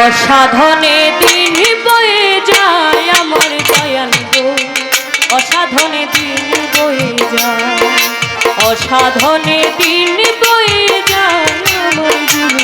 অসাধনে দিন বয়ে যায় আমার দয়াল অসাধনে দিন বয়ে যায়, অসাধনে দিন বয়ে যায় আমার দিন